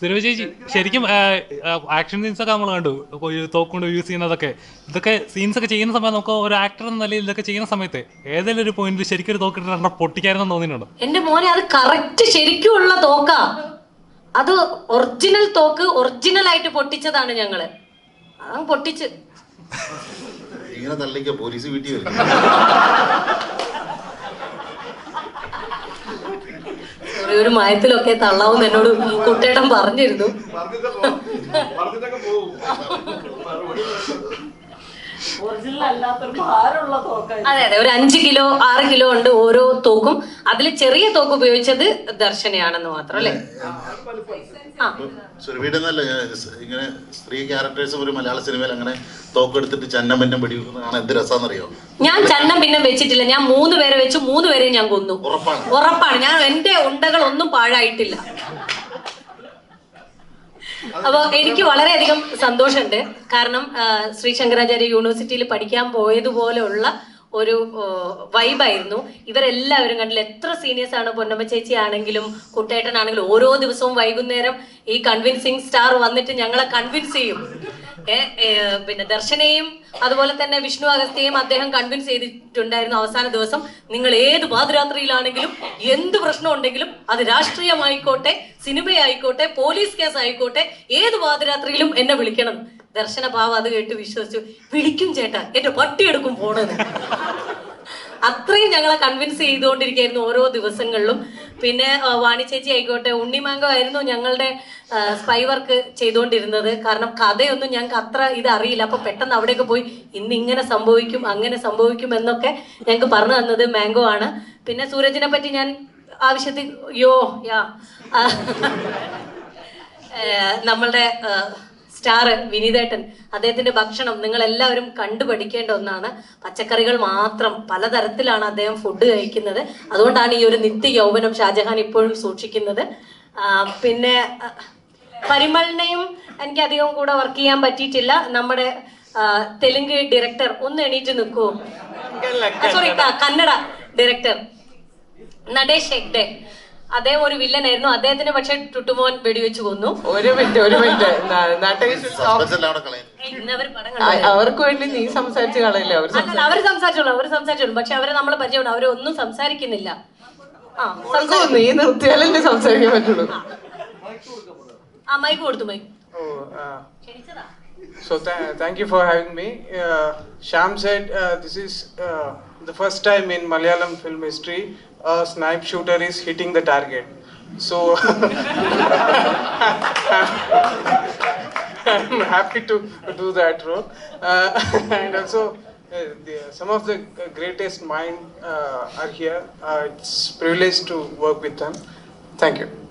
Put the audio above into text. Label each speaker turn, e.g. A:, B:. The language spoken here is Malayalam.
A: സുരഭി ചേച്ചി ശരിക്കും ആക്ഷൻ സീൻസ് ഒക്കെ നമ്മൾ കണ്ടു. ഒരു തോക്കുകൊണ്ട് യൂസ് ചെയ്യുന്നതൊക്കെ ഇതൊക്കെ സീൻസ് ഒക്കെ ചെയ്യുന്ന സമയത്ത് നമുക്ക് ഒരു ആക്ടർ എന്ന നിലയിൽ ഇതൊക്കെ ചെയ്യുന്ന സമയത്ത് ഏതെങ്കിലും ഒരു പോയിന്റിൽ ശരിക്കും ഒരു തോക്കിട്ട് രണ്ടെണ്ണം പൊട്ടിക്കാരെന്ന് തോന്നിയിട്ടുണ്ടോ?
B: എന്റെ മോനെ അത് കറക്റ്റ് ശരിക്കും ഉള്ള തോക്കാ. അത് ഒറിജിനൽ തോക്ക് ഒറിജിനൽ ആയിട്ട് പൊട്ടിച്ചതാണ് ഞങ്ങൾ. പൊട്ടിച്ച്.
C: ഇങ്ങനെ തള്ളിക്ക പോലീസ് വീട്ടിൽ വരും.
B: ഒരു മയത്തിലൊക്കെ തള്ളാവും എന്നോട് കുട്ടേട്ടൻ പറഞ്ഞിരുന്നു. അതെ അതെ. ഒരു അഞ്ച് കിലോ ആറ് കിലോ ഉണ്ട് ഓരോ തോക്കും. അതിൽ ചെറിയ തോക്ക് ഉപയോഗിച്ചത് ദർശനയാണെന്ന് മാത്രം അല്ലേ? ആ.
C: സുരഭിയുടെ നല്ല ഇങ്ങനെ സ്ത്രീ ക്യാരക്ടേഴ്സ് ഒരു മലയാള സിനിമയിൽ അങ്ങനെ തോക്കെടുത്തിട്ട് ചന്നമന്നം വെടിവെക്കുന്നത് കാണാൻ എന്ത് രസാന്നറിയോ?
B: ഞാൻ ചന്നം പിന്നെ വെച്ചിട്ടില്ല. ഞാൻ മൂന്ന് പേരെ വെച്ച് മൂന്ന് പേരെയും ഞാൻ കൊന്നു.
C: ഉറപ്പാണ്.
B: ഉറപ്പാണ്. ഞാൻ എന്റെ ഉണ്ടകൾ ഒന്നും പാഴായിട്ടില്ല. അപ്പൊ എനിക്ക് വളരെയധികം സന്തോഷമുണ്ട്. കാരണം ശ്രീ ശങ്കരാചാര്യ യൂണിവേഴ്സിറ്റിയിൽ പഠിക്കാൻ പോയതുപോലെയുള്ള ഒരു വൈബായിരുന്നു ഇവരെല്ലാവരും കണ്ടില്ല. എത്ര സീനിയേഴ്സ് ആണ് പൊന്നമ്മ ചേച്ചി ആണെങ്കിലും കുട്ടേട്ടനാണെങ്കിലും ഓരോ ദിവസവും വൈകുന്നേരം ഈ കൺവിൻസിങ് സ്റ്റാർ വന്നിട്ട് ഞങ്ങളെ കൺവിൻസ് ചെയ്യും. പിന്നെ ദർശനയും അതുപോലെ തന്നെ വിഷ്ണു അഗസ്ത്യയും അദ്ദേഹം കൺവിൻസ് ചെയ്തിട്ടുണ്ടായിരുന്നു അവസാന ദിവസം. നിങ്ങൾ ഏത് പാതിരാത്രിയിലാണെങ്കിലും എന്ത് പ്രശ്നം ഉണ്ടെങ്കിലും അത് രാഷ്ട്രീയമായിക്കോട്ടെ സിനിമയായിക്കോട്ടെ പോലീസ് കേസ് ആയിക്കോട്ടെ ഏത് പാതിരാത്രിയിലും എന്നെ വിളിക്കണം. ദർശന പാവ അത് കേട്ട് വിശ്വസിച്ചു. വിളിക്കും ചേട്ടാ എന്റെ പട്ടിയെടുക്കും പോണെന്ന് അത്രയും ഞങ്ങളെ കൺവിൻസ് ചെയ്തുകൊണ്ടിരിക്കുകയായിരുന്നു ഓരോ ദിവസങ്ങളിലും. പിന്നെ വാണി ചേച്ചി ആയിക്കോട്ടെ ഉണ്ണിമാങ്കോ ആയിരുന്നു ഞങ്ങളുടെ സ്പൈ വർക്ക് ചെയ്തുകൊണ്ടിരുന്നത്. കാരണം കഥയൊന്നും ഞങ്ങൾക്ക് അത്ര ഇത് അറിയില്ല. അപ്പൊ പെട്ടെന്ന് അവിടെയൊക്കെ പോയി ഇന്ന് ഇങ്ങനെ സംഭവിക്കും അങ്ങനെ സംഭവിക്കും എന്നൊക്കെ ഞങ്ങൾക്ക് പറഞ്ഞു തന്നത് മാംഗോ ആണ്. പിന്നെ സൂരജിനെ പറ്റി ഞാൻ ആവശ്യത്തിൽ യോ യാ. നമ്മളുടെ സ്റ്റാർ വിനീതേട്ടൻ. അദ്ദേഹത്തിന്റെ ഭക്ഷണം നിങ്ങൾ എല്ലാവരും കണ്ടുപഠിക്കേണ്ട ഒന്നാണ്. പച്ചക്കറികൾ മാത്രം പലതരത്തിലാണ് അദ്ദേഹം ഫുഡ് കഴിക്കുന്നത്. അതുകൊണ്ടാണ് ഈ ഒരു നിത്യ യൗവനം ഷാജഹാൻ ഇപ്പോഴും സൂക്ഷിക്കുന്നത്. പിന്നെ പരിമളിനെയും എനിക്ക് അധികം കൂടെ വർക്ക് ചെയ്യാൻ പറ്റിയിട്ടില്ല. നമ്മുടെ തെലുങ്ക് ഡയറക്ടർ ഒന്ന് എണീറ്റ് നിൽക്കൂ. സോറി കന്നഡ. ഡയറക്ടർ നടേഷ് ഹെഗ്ഡെ. അദ്ദേഹം ഒരു വില്ലൻ വില്ലനായിരുന്നു അദ്ദേഹത്തിന് പക്ഷെ ടുട്ടുമോൻ വെടിവെച്ച് കൊന്നു.
D: ഒരു മിനിറ്റ് ഒരു മിനിറ്റ്. അവർക്ക് വേണ്ടി നീ സംസാരിച്ച് കളയില്ല? അവർ
B: സംസാരിച്ചോളൂ അവർ സംസാരിച്ചോളൂ. പക്ഷെ അവരെ നമ്മൾ പരിചയമുണ്ട്. അവരെ ഒന്നും സംസാരിക്കുന്നില്ല.
D: നീ നിർത്തിയാലല്ലേ സംസാരിക്കാൻ പറ്റുള്ളൂ.
B: ആ. മൈക്ക് കൊടുത്തു mic.
E: so th- thank you for having me. Uh, Sham said uh, this is uh, the first time in Malayalam film history. A snipe shooter is hitting the target. So I'm happy to do that role. Uh, and also, uh, the, some of the greatest minds uh, are here. Uh, it's privilege to work with them. Thank you.